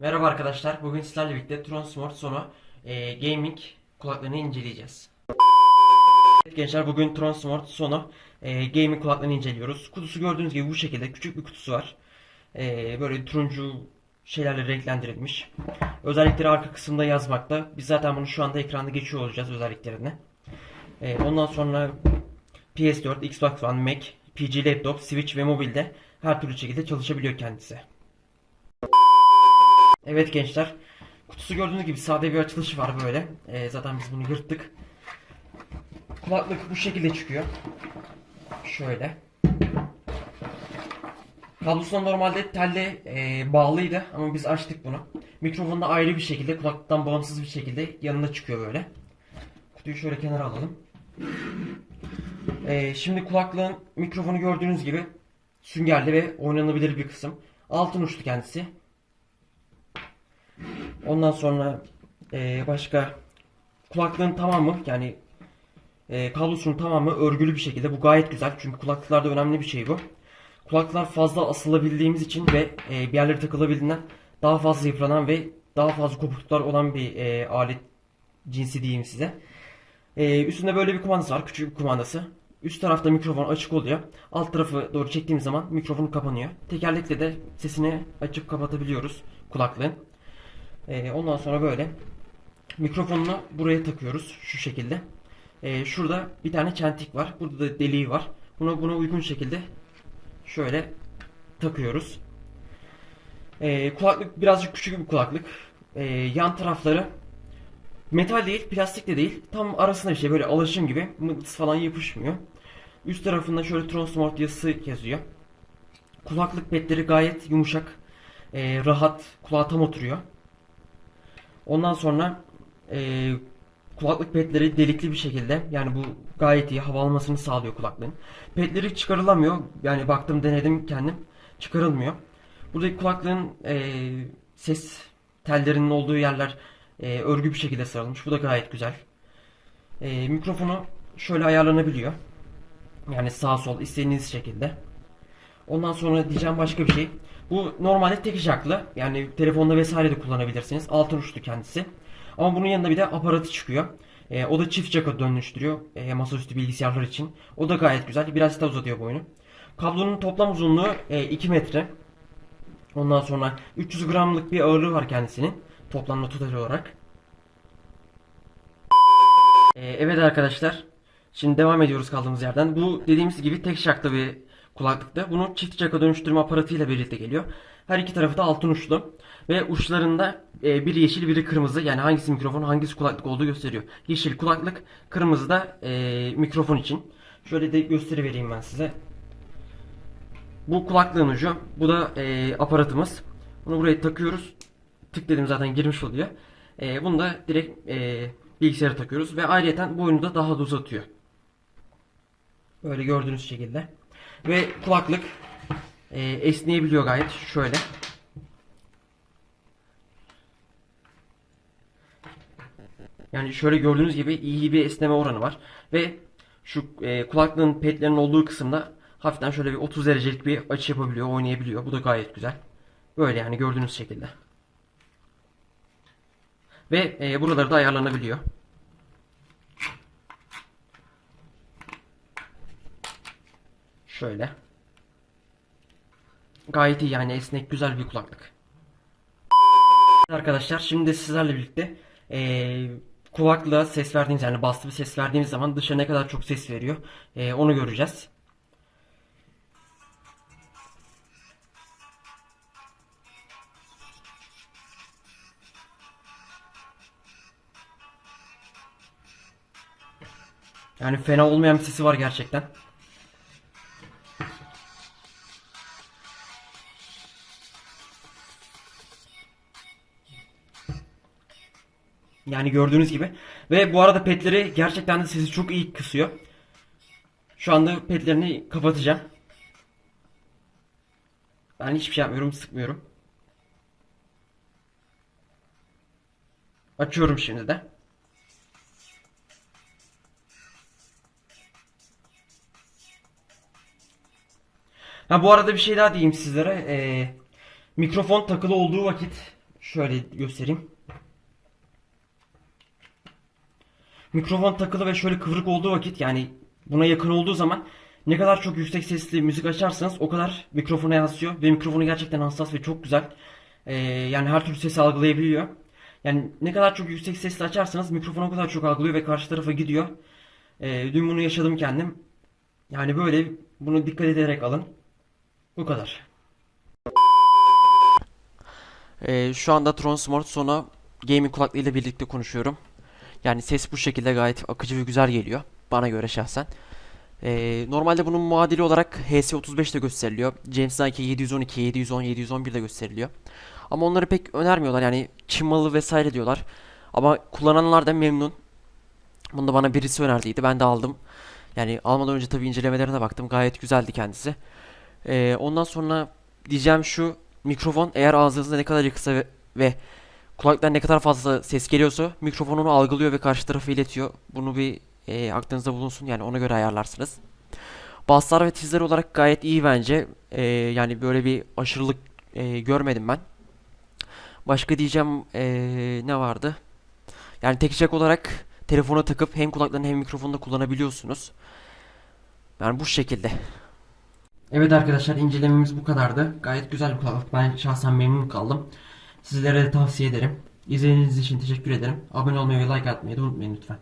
Merhaba arkadaşlar. Bugün sizlerle birlikte Transmort sonu e, gaming kulaklarını inceleyeceğiz. Evet gençler bugün Transmort sonu e, gaming kulaklarını inceliyoruz. Kutusu gördüğünüz gibi bu şekilde küçük bir kutusu var. E, böyle turuncu şeylerle renklendirilmiş. Özellikleri arka kısımda yazmakta. Biz zaten bunu şu anda ekranda geçiyor olacağız özelliklerini. E, ondan sonra PS4, Xbox One, Mac, PC Laptop, Switch ve mobilde her türlü şekilde çalışabiliyor kendisi. Evet gençler. Kutusu gördüğünüz gibi sade bir açılışı var böyle. Ee, zaten biz bunu yırttık. Kulaklık bu şekilde çıkıyor. Şöyle. Kablosuna normalde telle e, bağlıydı ama biz açtık bunu. Mikrofonda ayrı bir şekilde kulaklıktan bağımsız bir şekilde yanında çıkıyor böyle. Kutuyu şöyle kenara alalım. Ee, şimdi kulaklığın mikrofonu gördüğünüz gibi süngerli ve oynanabilir bir kısım. Altın uçlu kendisi. Ondan sonra eee, başka kulaklığın tamamı yani eee kablosunun tamamı örgülü bir şekilde. Bu gayet güzel çünkü kulaklıklarda önemli bir şey bu. Kulaklıklar fazla asılabildiğimiz için ve eee, bir yerlere takılabildiğinden daha fazla yıpranan ve daha fazla kopukluklar olan bir eee, alet cinsi diyeyim size. Eee, üstünde böyle bir kumandası var. Küçük bir kumandası. Üst tarafta mikrofon açık oluyor. Alt tarafı doğru çektiğimiz zaman mikrofon kapanıyor. Tekerlekle de sesini açıp kapatabiliyoruz kulaklığın. Ee, ondan sonra böyle mikrofonunu buraya takıyoruz şu şekilde. Ee, şurada bir tane çentik var. Burada da deliği var. Bunu buna uygun şekilde şöyle takıyoruz. Ee, kulaklık birazcık küçük bir kulaklık. Yan tarafları metal değil, plastik de değil. Tam arasında bir şey böyle alaşım gibi. Mıknatıs falan yapışmıyor. Üst tarafında şöyle Transmort yazısı yazıyor. Kulaklık petleri gayet yumuşak, rahat, kulağa tam oturuyor. Ondan sonra e, kulaklık petleri delikli bir şekilde yani bu gayet iyi hava almasını sağlıyor kulaklığın. Petleri çıkarılamıyor. Yani baktım denedim kendim. Çıkarılmıyor. Buradaki kulaklığın e, ses tellerinin olduğu yerler e, örgü bir şekilde sarılmış. Bu da gayet güzel. E, mikrofonu şöyle ayarlanabiliyor. Yani sağ sol istediğiniz şekilde. Ondan sonra diyeceğim başka bir şey. Bu normalde tek jacklı. Yani telefonda vesaire de kullanabilirsiniz. Altın uçlu kendisi. Ama bunun yanında bir de aparatı çıkıyor. Ee, o da çift jack'a dönüştürüyor. Ee, masaüstü bilgisayarlar için. O da gayet güzel. Biraz da uzatıyor boyunu. Kablonun toplam uzunluğu e, 2 metre. Ondan sonra 300 gramlık bir ağırlığı var kendisinin. Toplamda total olarak. Ee, evet arkadaşlar. Şimdi devam ediyoruz kaldığımız yerden. Bu dediğimiz gibi tek jacklı bir kulaklıkta. Bunu çift jack'a dönüştürme aparatıyla birlikte geliyor. Her iki tarafı da altın uçlu. Ve uçlarında e, biri yeşil biri kırmızı. Yani hangisi mikrofon hangisi kulaklık olduğu gösteriyor. Yeşil kulaklık kırmızı da e, mikrofon için. Şöyle de gösteri vereyim ben size. Bu kulaklığın ucu. Bu da e, aparatımız. Bunu buraya takıyoruz. Tık zaten girmiş oluyor. E, bunu da direkt e, bilgisayara takıyoruz. Ve ayrıca boyunu da daha da uzatıyor. Böyle gördüğünüz şekilde. Ve kulaklık e, esneyebiliyor gayet. Şöyle. Yani şöyle gördüğünüz gibi iyi bir esneme oranı var. Ve şu e, kulaklığın petlerinin olduğu kısımda hafiften şöyle bir 30 derecelik bir açı yapabiliyor, oynayabiliyor. Bu da gayet güzel. Böyle yani gördüğünüz şekilde. Ve e, buraları da ayarlanabiliyor. Şöyle. Gayet iyi yani esnek güzel bir kulaklık. Arkadaşlar şimdi sizlerle birlikte eee kulaklığa ses verdiğimiz yani bastı bir ses verdiğimiz zaman dışarı ne kadar çok ses veriyor eee, onu göreceğiz. Yani fena olmayan bir sesi var gerçekten. Yani gördüğünüz gibi. Ve bu arada petleri gerçekten de sesi çok iyi kısıyor. Şu anda petlerini kapatacağım. Ben hiçbir şey yapmıyorum, sıkmıyorum. Açıyorum şimdi de. Ha bu arada bir şey daha diyeyim sizlere. Ee, mikrofon takılı olduğu vakit Şöyle göstereyim. Mikrofon takılı ve şöyle kıvrık olduğu vakit yani buna yakın olduğu zaman ne kadar çok yüksek sesli müzik açarsanız o kadar mikrofona yansıyor ve mikrofonu gerçekten hassas ve çok güzel. Ee, yani her türlü sesi algılayabiliyor. Yani ne kadar çok yüksek sesle açarsanız mikrofon o kadar çok algılıyor ve karşı tarafa gidiyor. Ee, dün bunu yaşadım kendim. Yani böyle bunu dikkat ederek alın. Bu kadar. Ee, şu anda Transmort Sona gaming kulaklığıyla birlikte konuşuyorum. Yani ses bu şekilde gayet akıcı ve güzel geliyor. Bana göre şahsen. Ee, normalde bunun muadili olarak HS35 de gösteriliyor. James Nike 712, 710, 711 de gösteriliyor. Ama onları pek önermiyorlar yani Çin malı vesaire diyorlar. Ama kullananlar da memnun. Bunu da bana birisi önerdiydi. Ben de aldım. Yani almadan önce tabii incelemelerine baktım. Gayet güzeldi kendisi. Ee, ondan sonra diyeceğim şu mikrofon eğer ağzınızda ne kadar kısa ve, ve kulaktan ne kadar fazla ses geliyorsa mikrofon onu algılıyor ve karşı tarafa iletiyor. Bunu bir e, aklınızda bulunsun yani ona göre ayarlarsınız. Basslar ve tizler olarak gayet iyi bence. E, yani böyle bir aşırılık e, görmedim ben. Başka diyeceğim e, ne vardı? Yani tek jack olarak telefona takıp hem kulaklarını hem mikrofonu da kullanabiliyorsunuz. Yani bu şekilde. Evet arkadaşlar incelememiz bu kadardı. Gayet güzel bir kulaklık. Ben şahsen memnun kaldım. Sizlere de tavsiye ederim. İzlediğiniz için teşekkür ederim. Abone olmayı ve like atmayı da unutmayın lütfen.